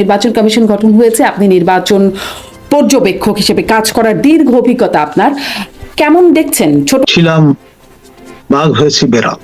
নির্বাচন কমিশন গঠন হয়েছে আপনি নির্বাচন পর্যবেক্ষক হিসেবে কাজ করার দীর্ঘ অভিজ্ঞতা আপনার। কেমন দেখছেন? ছোট ছিলাম বাঘ হয়েছি বেড়াল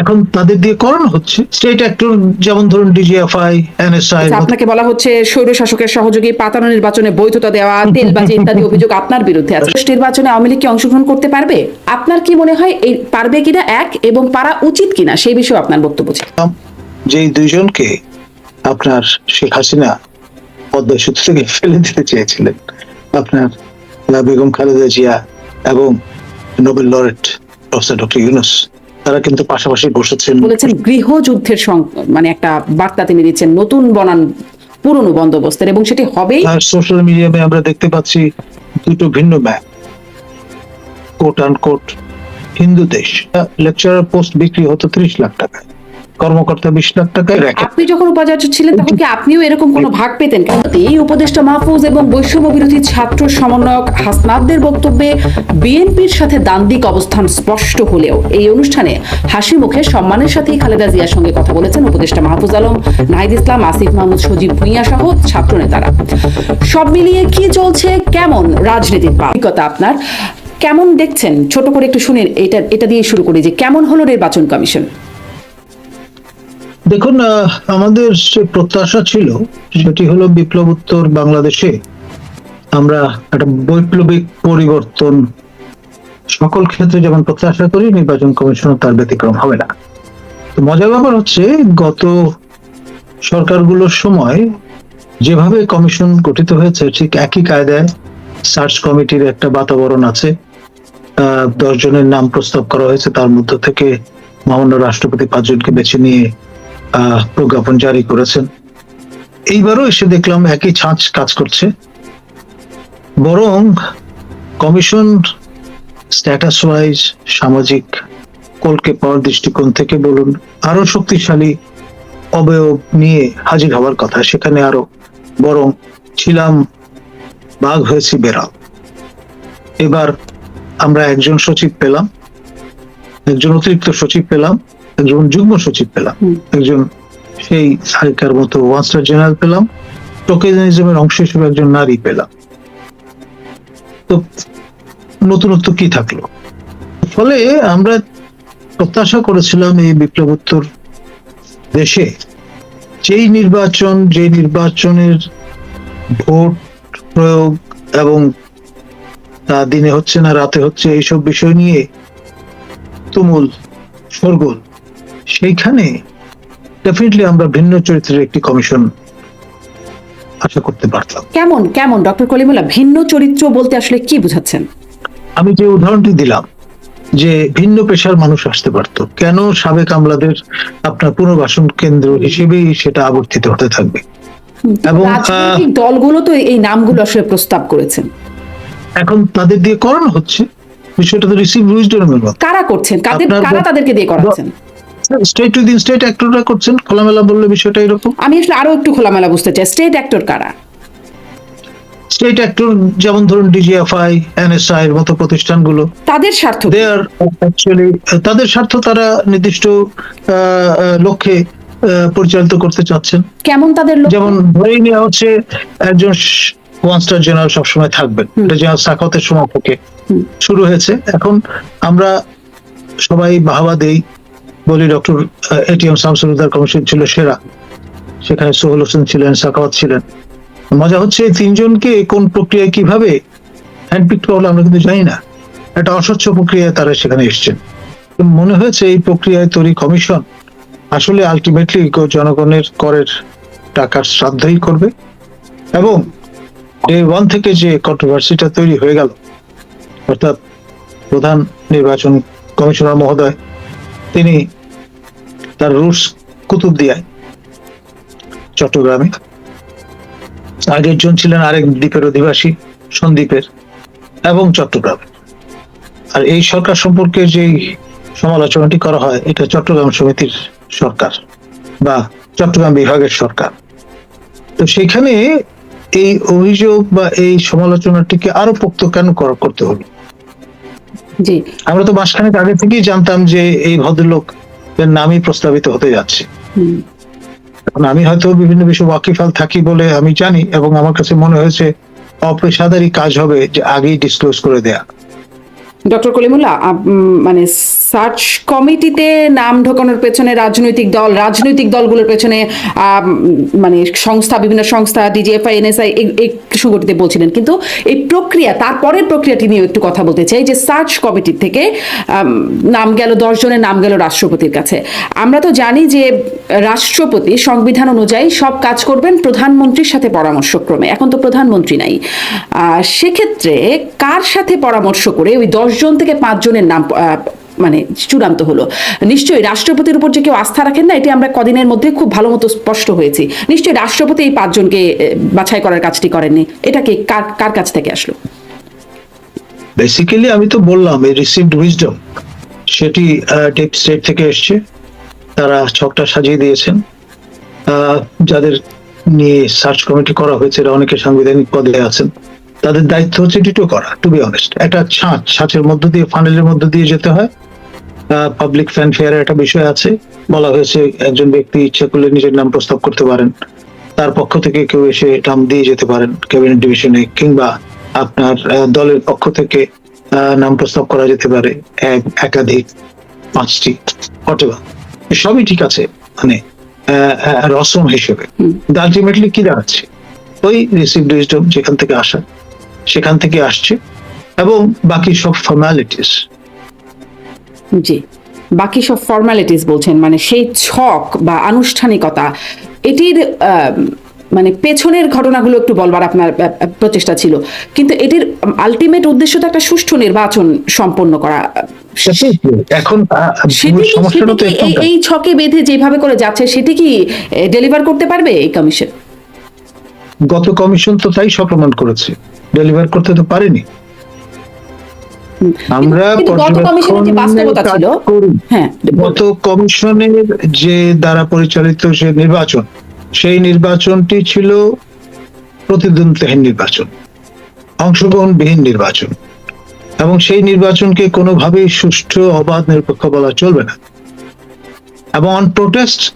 এখন তাদের দিয়ে করানো হচ্ছে। স্টেট অ্যাক্টর যেমন ধরুন ডিজিএফআই এনএসআই আচ্ছা, আপনাকে বলা হচ্ছে স্বৈর শাসকের সহযোগী পাতানো নির্বাচনে বৈধতা দেওয়া তেলবাজি ইত্যাদি অভিযোগ আপনার বিরুদ্ধে আছে। নির্বাচনে আওয়ামী লীগ কি অংশগ্রহণ করতে পারবে? আপনার কি মনে হয় এই পারবে কিনা এক এবং পারা উচিত কিনা? সেই বিষয়ে আপনার বক্তব্য ছিল। যেই দুইজনকে আপনার শেখ হাসিনা পদ্মা সেতু থেকে ফেলে দিতে চেয়েছিলেন। আপনার বেগম খালেদা জিয়া এবং Nobel laureate professor doctor Yunus তারা কিন্তু পাশাপাশি বসেছেন। বলেছেন গৃহযুদ্ধের মানে একটা বার্তা তিনি দিচ্ছেন নতুন বনান পুরনো বন্দোবস্তের এবং সেটি আর সোশ্যাল মিডিয়ামে আমরা দেখতে পাচ্ছি দুটো ভিন্ন ম্যাপ কোট আন কোট হিন্দু দেশ। লেকচারার পোস্ট বিক্রি হতো ত্রিশ লাখ টাকায়। কর্মকর্তা বিশ লাখ টাকায় র্যাকেট আপনি যখন উপাচার্য ছিলেন তখন কি আপনিও এরকম কোনো ভাগ পেতেন কেন? এই উপদেষ্টা মাহফুজ এবং বৈষম্য বিরোধী ছাত্র সমন্বয়ক হাসনাবদের বক্তব্যে বিএনপির সাথে দান্দিক অবস্থান স্পষ্ট হলেও এই অনুষ্ঠানে হাসি মুখে সম্মানের সাথেই খালেদা জিয়ার সঙ্গে কথা বলেছেন উপদেষ্টা মাহফুজ আলম নাহিদ ইসলাম আসিফ মাহমুদ সজীব ভুঁইয়া সহ ছাত্র নেতারা সব মিলিয়ে কি চলছে? কেমন রাজনীতির অভিজ্ঞতা আপনার? কেমন দেখছেন? ছোট করে একটু শুনে এটা এটা দিয়ে শুরু করি যে কেমন হলো নির্বাচন কমিশন? দেখুন আমাদের যে প্রত্যাশা ছিল, সেটি হলো বিপ্লবোত্তর বাংলাদেশে আমরা একটা বৈপ্লবিক পরিবর্তন, সকল ক্ষেত্রে যেমন প্রত্যাশা করি, নির্বাচন কমিশনও তার ব্যতিক্রম হবে না। তো মজার ব্যাপার হচ্ছে, গত সরকারগুলোর সময় যেভাবে কমিশন গঠিত হয়েছে, ঠিক একই কায়দায় সার্চ কমিটির একটা বাতাবরণ আছে। দশ জনের নাম প্রস্তাব করা হয়েছে, তার মধ্য থেকে মহামান্য রাষ্ট্রপতি পাঁচজনকে বেছে নিয়ে প্রজ্ঞাপন জারি করেছেন। এইবারও এসে দেখলাম একই ছাঁচ কাজ করছে। বরং কমিশন স্ট্যাটাস ওয়াইজ সামাজিক কলকে পাওয়ার দৃষ্টিকোণ থেকে বলুন আরও শক্তিশালী অবয়ব নিয়ে হাজির হওয়ার কথা। সেখানে আরও বরং ছিলাম, বাঘ হয়েছি বেড়াল। এবার আমরা একজন সচিব পেলাম, একজন অতিরিক্ত সচিব পেলাম। একজন যুগ্ম সচিব পেলাম। একজন সেই আগেকার মতো ওয়ান স্টার জেনারেল পেলাম। টোকেনিজমের অংশ হিসেবে একজন নারী পেলাম। তো নতুনত্ব কি থাকল? ফলে আমরা প্রত্যাশা করেছিলাম এই বিপ্লবোত্তর দেশে যেই নির্বাচন যে নির্বাচনের ভোট প্রয়োগ এবং তা দিনে হচ্ছে না রাতে হচ্ছে এইসব বিষয় নিয়ে তুমুল শোরগোল। সেইখানে ডেফিনেটলি আমরা ভিন্ন চরিত্রের একটি কমিশন আশা করতে পারতাম। কেমন কেমন? ডক্টর কলিমুল্লাহ ভিন্ন চরিত্র বলতে আসলে কি বুঝাচ্ছেন? আমি যে উদাহরণটি দিলাম যে ভিন্ন পেশার মানুষ আসতে পারতো কেন সাবেক আমলাদের আপনার পুনর্বাসন কেন্দ্র হিসেবেই সেটা আবর্তিত হতে থাকবে? এবং, দলগুলো তো এই নামগুলো আসলে প্রস্তাব করেছেন। এখন তাদের দিয়ে করানো হচ্ছে বিষয়টা তো রিসিভ উইজডমের মতো। কারা করছেন? কাদের কারা তাদেরকে দিয়ে করাচ্ছেন? স্টেট টু দিন স্টেট অ্যাক্টররা করছেন খোলামেলা বললে বিষয়টা এরকম? আমি আসলে আরও একটু খোলামেলা বুঝতে চাই। স্টেট অ্যাক্টর কারা? স্টেট অ্যাক্টর যেমন ধরুন ডিজিএফআই এনএসআই এর মতো প্রতিষ্ঠানগুলো তাদের স্বার্থ দে আর অ্যাকচুয়ালি তাদের স্বার্থ তারা নির্দিষ্ট লক্ষ্যে পরিচালিত করতে চাচ্ছেন। কেমন তাদের যেমন ধরেই নেওয়া হচ্ছে একজন ওয়ান স্টার জেনারেল সবসময় থাকবেন। এটা সময় থেকে। শুরু হয়েছে। এখন আমরা সবাই বাহাবা দেই। বলি, ডক্টর এটিএম শামসুলুদ্দার কমিশন ছিল সেরা। সেখানে সোহেল হোসেন ছিলেন, সাকাওয়াত ছিলেন। মজা হচ্ছে এই তিনজনকে কোন প্রক্রিয়ায় কীভাবে হ্যান্ডপিক করল আমরা কিন্তু জানি না। একটা অস্বচ্ছ প্রক্রিয়ায় তারা সেখানে এসছেন। মনে হয়েছে এই প্রক্রিয়ায় তৈরি কমিশন আসলে আলটিমেটলি জনগণের করের টাকার শ্রাদ্ধই করবে। এবং ডে ওয়ান থেকে যে কন্ট্রোভার্সিটা তৈরি হয়ে গেল, অর্থাৎ প্রধান নির্বাচন কমিশনার মহোদয় তিনি তার রুটস কুতুবদিয়ায় চট্টগ্রামে। আগের জন ছিলেন আরেক দ্বীপের অধিবাসী সন্দ্বীপের এবং চট্টগ্রামে আর এই সরকার সম্পর্কে যেই সমালোচনাটি করা হয়, এটা চট্টগ্রাম সমিতির সরকার বা চট্টগ্রাম বিভাগের সরকার। তো সেখানে এই অভিযোগ বা এই সমালোচনাটিকে আরও পোক্ত কেন করতে হলো? জি। আমরা তো মাসখানেক আগে থেকেই জানতাম যে এই ভদ্রলোক এর নামই প্রস্তাবিত হতে যাচ্ছে। আমি হয়তো বিভিন্ন বিষয়ে ওয়াকিফাল থাকি বলে আমি জানি এবং আমার কাছে মনে হয়েছে অপেশাদারি কাজ হবে যে আগেই ডিসক্লোজ করে দেয়া। ডক্টর কলিমুল্লাহ মানে সার্চ কমিটিতে নাম ঢোকানোর পেছনে রাজনৈতিক দল, রাজনৈতিক দলগুলোর পেছনে মানে সংস্থা, বিভিন্ন সংস্থা, ডিজিএফআই, এনএসআই সুগঠিতে বলছিলেন। কিন্তু এই প্রক্রিয়া, তারপরের প্রক্রিয়াটি নিয়ে একটু কথা বলতে চাই, যে সার্চ কমিটির থেকে নাম গেল দশ জনের, নাম গেল রাষ্ট্রপতির কাছে। আমরা তো জানি যে রাষ্ট্রপতি সংবিধান অনুযায়ী সব কাজ করবেন, প্রধানমন্ত্রীর সাথে পরামর্শক্রমে। এখন তো প্রধানমন্ত্রী নাই। সেক্ষেত্রে কার সাথে পরামর্শ করে ওই দশ জন থেকে পাঁচ জনের নাম মানে চূড়ান্ত হলো। নিশ্চয়ই রাষ্ট্রপতির উপর যে কেউ আস্থা রাখেন না, এটি আমরা কদিনের মধ্যে খুব ভালো মতো স্পষ্ট হয়েছি। নিশ্চয়ই রাষ্ট্রপতি এই পাঁচজনকে বাছাই করার কাজটি করেননি। এটা কি, কার কার কাছ থেকে আসলো? বেসিক্যালি আমি তো বললাম, এই রিসিভড উইজডম সেটি ডিপ স্টেট থেকে এসছে। তারা ছকটা সাজিয়ে দিয়েছেন। যাদের নিয়ে সার্চ কমিটি করা হয়েছে, এরা অনেকে সাংবিধানিক পদে আছেন। তাদের দায়িত্ব হচ্ছে ডিটো করা টু বি অনেস্ট একটা ছাঁচ ছাঁচের মধ্য দিয়ে ফানেলের মধ্য দিয়ে যেতে হয়। পাবলিক ফ্যানফেয়ারের একটা বিষয় আছে। বলা হয়েছে একজন ব্যক্তি ইচ্ছা করলে নিজের নাম প্রস্তাব করতে পারেন। তার পক্ষ থেকে কেউ এসে নাম দিয়ে যেতে পারেন ক্যাবিনেট ডিভিশনে কিংবা আপনার দলের পক্ষ থেকে নাম প্রস্তাব করা যেতে পারে এক- একাধিক পাঁচটি অথবা সবই ঠিক আছে মানে রসম হিসেবে। আলটিমেটলি কি দাঁড়াচ্ছে? ওই রিসিভ উইজডম যেখান থেকে আসা। সেখান থেকে আসছে এবং বাকি সব ফর্মালিটিস জি বাকি সব ফর্মালিটিস বলছেন মানে সেই ছক বা আনুষ্ঠানিকতা এটির মানে পেছনের ঘটনাগুলো একটু বলবার আপনার প্রচেষ্টা ছিল। কিন্তু এটির আলটিমেট উদ্দেশ্য তো একটা সুষ্ঠু নির্বাচন সম্পন্ন করা। এখন এই ছকে বেঁধে যেভাবে করে যাচ্ছে সেটি কি ডেলিভার করতে পারবে এই কমিশন গত কমিশন তো তাই সপ্রমাণ করেছে। ডেলিভার করতে তো পারেনি। আমরা গত কমিশনের যে। হ্যাঁ। গত কমিশনের যে দ্বারা পরিচালিত যে নির্বাচন সেই নির্বাচনটি ছিল প্রতিদ্বন্দ্বিতাহীন নির্বাচন অংশগ্রহণবিহীন নির্বাচন। এবং সেই নির্বাচনকে কোনোভাবেই সুষ্ঠু অবাধ নিরপেক্ষ বলা চলবে না। এবং অন প্রোটেস্ট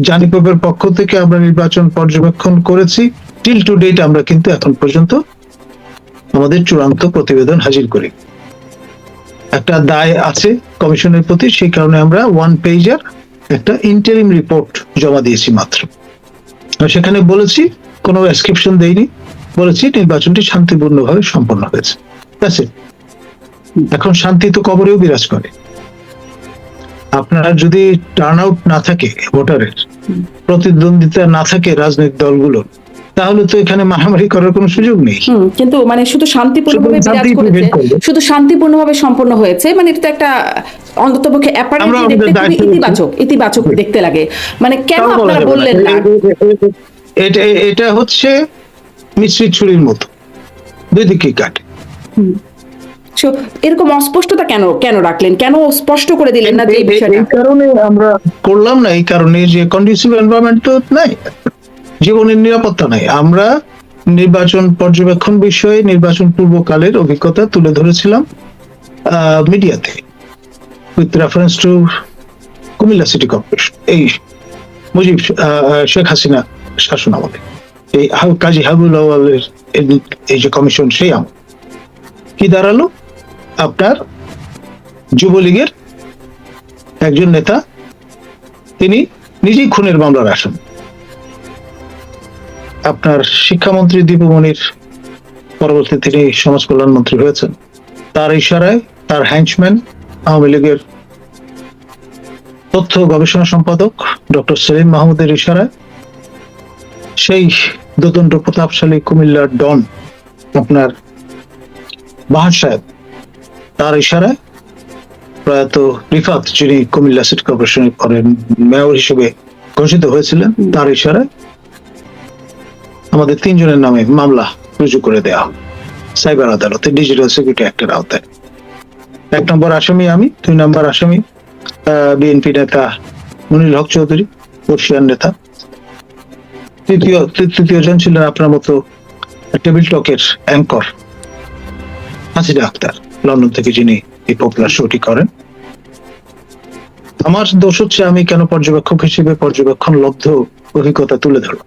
জানিপের পক্ষ থেকে আমরা নির্বাচন পর্যবেক্ষণ করেছি। টিল টু ডেট আমরা কিন্তু এখন পর্যন্ত আমাদের চূড়ান্ত প্রতিবেদন হাজির করি। একটা দায় আছে কমিশনের প্রতি, সেই কারণে আমরা ওয়ান পেজার একটা ইন্টারিম রিপোর্ট জমা দিয়েছি মাত্র। সেখানে বলেছি, কোনো এসক্রিপশন দেইনি, বলেছি নির্বাচনটি শান্তিপূর্ণভাবে সম্পন্ন হয়েছে। It. এখন শান্তি তো কবরেও বিরাজ করে। আপনার যদি টার্ন আউট না থাকে ভোটারের, প্রতিদ্বন্দ্বিতা না থাকে রাজনৈতিক দলগুলোর তাহলে তো এখানে মারামারি করার কোনো সুযোগ নেই। কিন্তু মানে শুধু শান্তিপূর্ণভাবে বিরাজ করেছে শুধু শান্তিপূর্ণভাবে সম্পন্ন হয়েছে মানে এটা তো একটা অন্ততপক্ষে অ্যাপারেন্টলি দেখতে খুবই ইতিবাচক ইতিবাচক দেখতে লাগে। মানে কেন আপনারা বললেন না? এটা এটা হচ্ছে মিশ্রিত ছুরির মতো। দুই দিকে কাটে। এরকম অস্পষ্টতা কেন কেন রাখলেন? কেন স্পষ্ট করে দিলেন না যে এই এই- বিষয়টা? এই কারণে আমরা করলাম না এই কারণে যে কন্ডিসিভ এনভায়রনমেন্ট তো নাই। জীবনের নিরাপত্তা নাই। আমরা নির্বাচন পর্যবেক্ষণ বিষয়ে নির্বাচন পূর্বকালের অভিজ্ঞতা তুলে ধরেছিলাম মিডিয়াতে with reference to Comilla city corporation এই মুজিব শেখ হাসিনা শাসন আমলে। এই কাজী হাবুল আওয়ালের এই- যে কমিশন, সেই আমল। কি দাঁড়াল? আপনার যুবলীগের একজন নেতা, তিনি নিজেই খুনের মামলার আসাম আপনার শিক্ষামন্ত্রী দীপমণির পরবর্তী তিনি সমাজ কল্যাণ মন্ত্রী হয়েছেন। তার ইশারায় তার হ্যান্ডম্যান আওয়ামী লীগের তথ্য গবেষণা সম্পাদক ডক্টর সেলিম মাহমুদের ইশারায় সেই দোদণ্ড প্রতাপশালী কুমিল্লার ডন আপনার বাহার সাহেব, তার ইশারায় প্রয়াত রিফাত যিনি কুমিল্লা সিটি কর্পোরেশনের পরে মেয়র হিসেবে ঘোষিত হয়েছিলেন, তার ইশারায় আমাদের তিনজনের নামে মামলা রুজু করে দেওয়া হবে সাইবার আদালতে ডিজিটাল সিকিউরিটি অ্যাক্টের আওতায়। এক নম্বর আসামি আমি, দুই নম্বর আসামি বিএনপি নেতা মনির হক চৌধুরী বর্ষিয়ান নেতা। তৃতীয় তৃতীয় জন ছিলেন আপনার মতো টেবিল টকের অ্যাঙ্কর, হাসিনা আক্তার, লন্ডন থেকে যিনি এই পপুলার শোটি করেন। আমার দোষ হচ্ছে আমি কেন পর্যবেক্ষক হিসেবে পর্যবেক্ষণ লব্ধ অভিজ্ঞতা তুলে ধরলাম।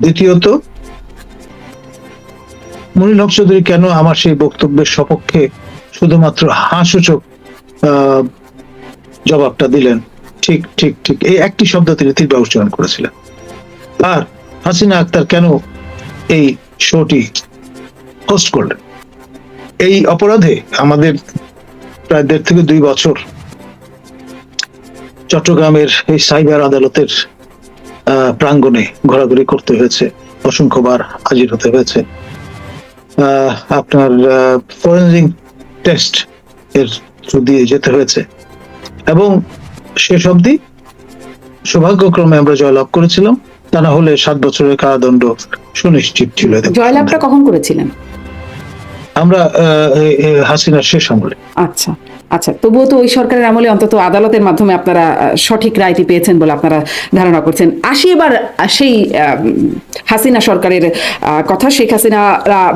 দ্বিতীয়ত, মনির হক চৌধুরী কেন আমার সেই বক্তব্যের সপক্ষে শুধুমাত্র হাসূচক জবাবটা দিলেন? ঠিক ঠিক ঠিক। এই একটি শব্দ তিনি তীব্র উচ্চারণ করেছিলেন। আর হাসিনা আক্তার কেন এই শোটি হোস্ট করলেন? এই অপরাধে আমাদের প্রায় দেড় থেকে দুই বছর চট্টগ্রামের এই সাইবার আদালতের প্রাঙ্গণে ঘোরাঘুরি করতে হয়েছে অসংখ্যবার হাজির হতে হয়েছে। আপনার ফরেন্সিক টেস্ট এর থ্রু দিয়ে যেতে হয়েছে। এবং শেষ অবধি সৌভাগ্যক্রমে আমরা জয়লাভ করেছিলাম। তা না হলে সাত বছরের কারাদণ্ড সুনিশ্চিত ছিল জয়লাভটা কখন করেছিলেন? আমরা হাসিনার শেষ আমলে। আচ্ছা। আচ্ছা তবুও তো ওই সরকারের আমলে অন্তত আদালতের মাধ্যমে আপনারা সঠিক রায়টি পেয়েছেন বলে আপনারা ধারণা করছেন। আসি এবার সেই হাসিনা সরকারের কথা। শেখ হাসিনা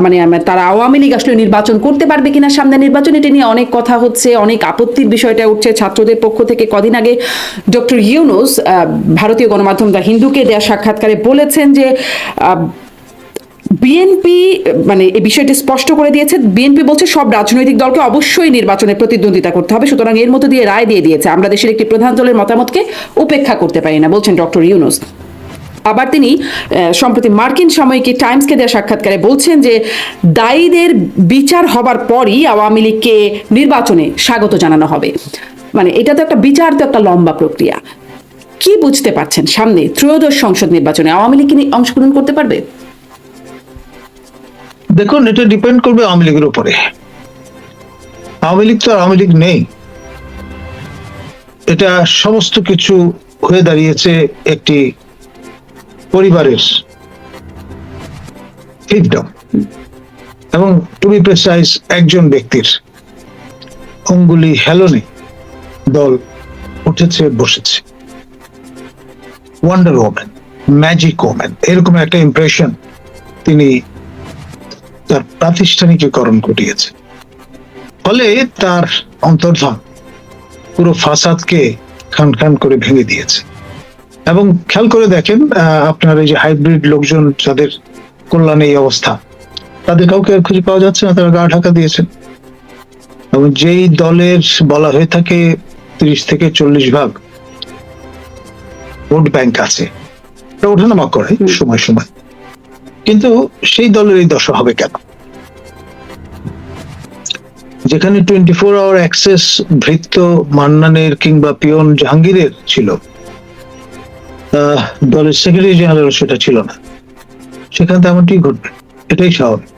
মানে তারা আওয়ামী লীগ আসলে নির্বাচন করতে পারবে কিনা সামনে নির্বাচন, এটা নিয়ে অনেক কথা হচ্ছে, অনেক আপত্তির বিষয়টা উঠছে ছাত্রদের পক্ষ থেকে। কদিন আগে ডক্টর ইউনুস ভারতীয় গণমাধ্যম দা হিন্দুকে দেওয়া সাক্ষাৎকারে বলেছেন যে বিএনপি মানে এই বিষয়টি স্পষ্ট করে দিয়েছে। বিএনপি বলছে, সব রাজনৈতিক দলকে অবশ্যই নির্বাচনে প্রতিদ্বন্দ্বিতা করতে হবে। সুতরাং এর মধ্যে দিয়ে রায় দিয়ে দিয়েছে। আমরা দেশের একটি প্রধান দলের মতামতকে উপেক্ষা করতে পারি না, বলছেন ডক্টর ইউনুস। আবার তিনি সম্প্রতি মার্কিন সাময়িকী টাইমসকে দেওয়া সাক্ষাৎকারে বলছেন যে, দায়ীদের বিচার হবার পরই আওয়ামী লীগকে নির্বাচনে স্বাগত জানানো হবে। মানে এটা তো একটা বিচার, তো একটা লম্বা প্রক্রিয়া। কি বুঝতে পারছেন সামনে ত্রয়োদশ সংসদ নির্বাচনে আওয়ামী লীগ কি অংশগ্রহণ করতে পারবে? দেখুন, এটা ডিপেন্ড করবে আওয়ামী লীগের উপরে। আওয়ামী লীগ তো আওয়ামী লীগ নেই। এটা সমস্ত কিছু হয়ে দাঁড়িয়েছে একটি পরিবারের ফ্রিডম এবং টু বি প্রেসাইজ একজন ব্যক্তির অঙ্গুলি হেলনে দল উঠেছে, বসেছে। ওয়ান্ডার ওম্যান ম্যাজিক ওম্যান এরকম একটা ইমপ্রেশন তিনি তার প্রাতিষ্ঠানিকীকরণ ঘটিয়েছে। ফলে তার অন্তর্ধান পুরো ফাসাদকে খান খান করে ভেঙে দিয়েছে। এবং খেয়াল করে দেখেন আপনার এই যে হাইব্রিড লোকজন যাদের কল্যাণে এই অবস্থা তাদের কাউকে আর খুঁজে পাওয়া যাচ্ছে না তারা গা ঢাকা দিয়েছেন। এবং যেই দলের বলা হয়ে থাকে তিরিশ থেকে চল্লিশ ভাগ ভোট ব্যাংক আছে ওঠানামা করে সময় সময়। কিন্তু সেই দলের এই দশা হবে কেন? যেখানে টোয়েন্টি ফোর আওয়ার অ্যাক্সেস ভৃত্য মান্নানের কিংবা পিয়ন জাহাঙ্গীরের ছিল দলের সেক্রেটারি জেনারেল সেটা ছিল না। সেখানে তেমনটি ঘটবে। এটাই স্বাভাবিক।